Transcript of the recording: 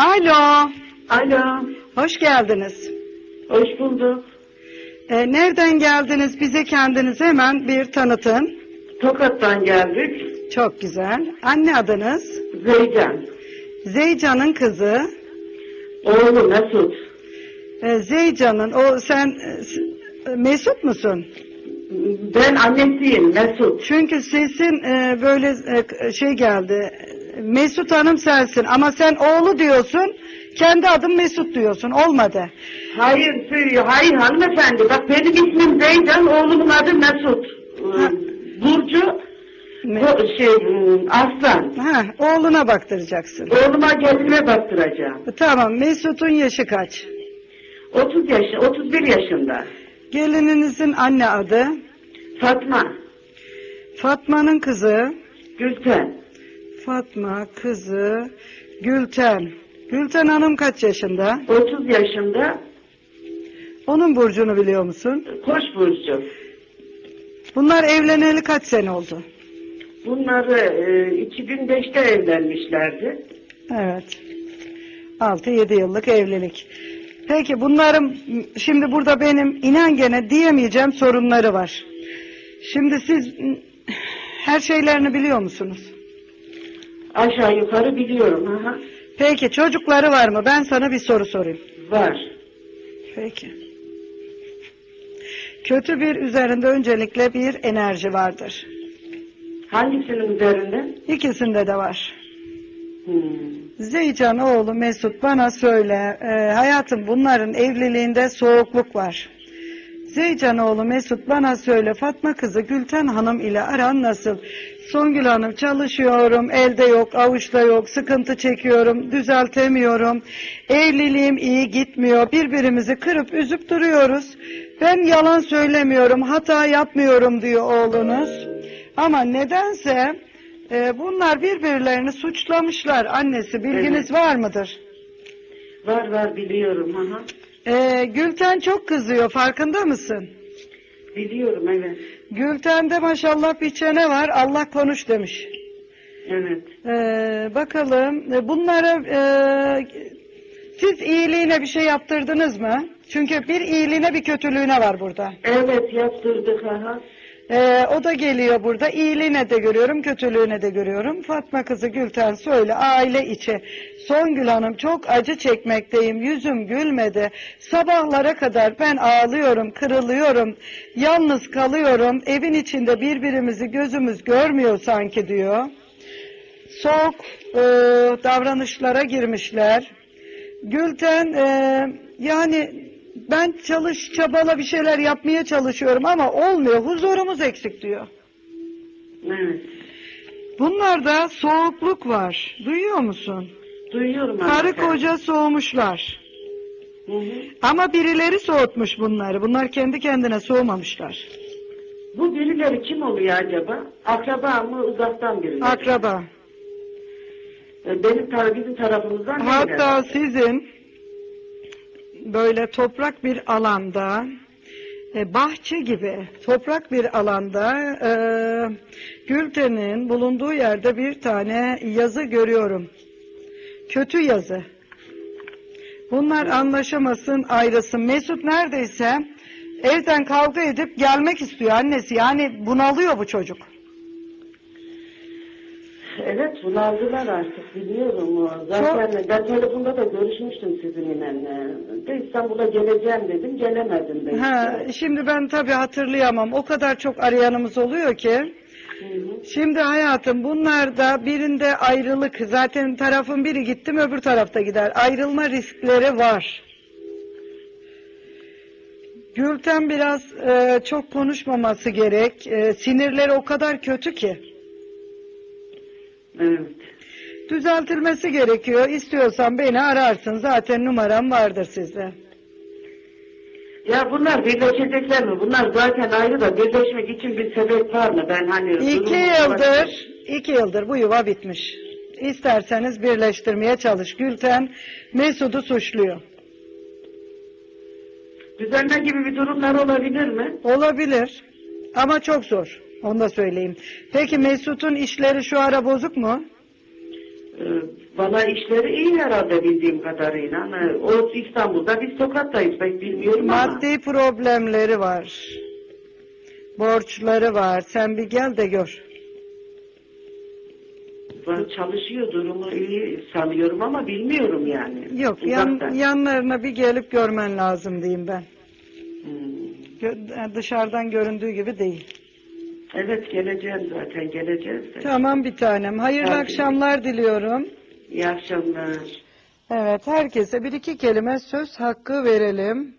Alo, Alo, hoş geldiniz. hoş bulduk. Ee, nereden geldiniz? Bize kendinizi hemen bir tanıtın. Tokat'tan geldik. Çok güzel. Anne adınız? Zeycan. Zeycan'ın kızı. Oğlu Mesut. Ee, Zeycan'ın, o sen e, s- Mesut musun? Ben annesiyim Mesut. Çünkü sesin e, böyle e, şey geldi. Mesut Hanım sensin ama sen oğlu diyorsun. Kendi adın Mesut diyorsun. Olmadı. Hayır, söylüyor. Hayır hanımefendi. Bak benim ismim Zeycan, oğlumun adı Mesut. Ha. Burcu Me- bu şey ım, Aslan. ha, oğluna baktıracaksın. Oğluma gelinime baktıracağım. Tamam. Mesut'un yaşı kaç? 30 yaş, 31 yaşında. Gelininizin anne adı? Fatma, Fatma'nın kızı. Gülten. Fatma kızı Gülten. Gülten Hanım kaç yaşında? 30 yaşında. Onun burcunu biliyor musun? Koç burcu. Bunlar evleneli kaç sene oldu? Bunları e, 2005'te evlenmişlerdi. Evet. 6-7 yıllık evlilik. Peki bunların şimdi burada benim inan gene diyemeyeceğim sorunları var. Şimdi siz her şeylerini biliyor musunuz? Aşağı yukarı biliyorum. Aha. Peki çocukları var mı? Ben sana bir soru sorayım. Var. Peki. Kötü bir üzerinde öncelikle bir enerji vardır. Hangisinin üzerinde? İkisinde de var. Hmm. Zeycan oğlu Mesut bana söyle, e, hayatım bunların evliliğinde soğukluk var. Zeycan oğlu Mesut bana söyle Fatma kızı Gülten Hanım ile aran nasıl? Songül Hanım çalışıyorum, elde yok, avuçta yok, sıkıntı çekiyorum, düzeltemiyorum. Evliliğim iyi gitmiyor, birbirimizi kırıp üzüp duruyoruz. Ben yalan söylemiyorum, hata yapmıyorum diyor oğlunuz. Ama nedense e, bunlar birbirlerini suçlamışlar. Annesi bilginiz var mıdır? Var var biliyorum. Aha. E, Gülten çok kızıyor, farkında mısın? Biliyorum evet. Gülten'de maşallah bir çene var, Allah konuş demiş. Evet. Ee, bakalım e, bunlara e, siz iyiliğine bir şey yaptırdınız mı? Çünkü bir iyiliğine bir kötülüğüne var burada. Evet yaptırdık aha. Ee, o da geliyor burada. İyiliğine de görüyorum, kötülüğüne de görüyorum. Fatma kızı Gülten söyle aile içi. Songül Hanım çok acı çekmekteyim. Yüzüm gülmedi. Sabahlara kadar ben ağlıyorum, kırılıyorum. Yalnız kalıyorum. Evin içinde birbirimizi gözümüz görmüyor sanki diyor. Soğuk e, davranışlara girmişler. Gülten e, yani ben çalış çabala bir şeyler yapmaya çalışıyorum ama olmuyor. Huzurumuz eksik diyor. Evet. Bunlarda soğukluk var. Duyuyor musun? Duyuyorum Karı koca soğumuşlar. Hı hı. Ama birileri soğutmuş bunları. Bunlar kendi kendine soğumamışlar. Bu birileri kim oluyor acaba? Akraba mı uzaktan birileri? Akraba. E, Benim tar bizim tarafımızdan Hatta sizin böyle toprak bir alanda e, bahçe gibi toprak bir alanda e, Gülten'in bulunduğu yerde bir tane yazı görüyorum. Kötü yazı. Bunlar anlaşamasın, ayrılsın. Mesut neredeyse evden kavga edip gelmek istiyor annesi. Yani bunalıyor bu çocuk. Evet bunu aldılar artık biliyorum. Zaten ben telefonda da görüşmüştüm sizinle. De İstanbul'a geleceğim dedim gelemedim de. Ha, işte. şimdi ben tabii hatırlayamam. O kadar çok arayanımız oluyor ki. Hı hı. Şimdi hayatım bunlarda birinde ayrılık zaten tarafın biri gitti mi öbür tarafta gider. Ayrılma riskleri var. Gülten biraz e, çok konuşmaması gerek. E, sinirleri o kadar kötü ki. Evet. Düzeltilmesi gerekiyor. İstiyorsan beni ararsın. Zaten numaram vardır sizde. Ya bunlar birleşecekler mi? Bunlar zaten ayrı da birleşmek için bir sebep var mı? Ben hani... İki yıldır, iki yıldır bu yuva bitmiş. İsterseniz birleştirmeye çalış. Gülten Mesut'u suçluyor. Düzenme gibi bir durumlar olabilir mi? Olabilir ama çok zor. Onu da söyleyeyim. Peki Mesut'un işleri şu ara bozuk mu? Ee, Bana işleri iyi herhalde bildiğim kadarıyla. Ama o İstanbul'da biz sokaktayız pek bilmiyorum ama. Maddi problemleri var. Borçları var. Sen bir gel de gör. Ben çalışıyor durumu iyi sanıyorum ama bilmiyorum yani. Yok yan, Uzaktan. yanlarına bir gelip görmen lazım diyeyim ben. Hmm. Gö- dışarıdan göründüğü gibi değil. Evet geleceğim zaten geleceğiz de. Tamam bir tanem. Hayırlı Tabii. akşamlar diliyorum. İyi akşamlar. Evet herkese bir iki kelime söz hakkı verelim.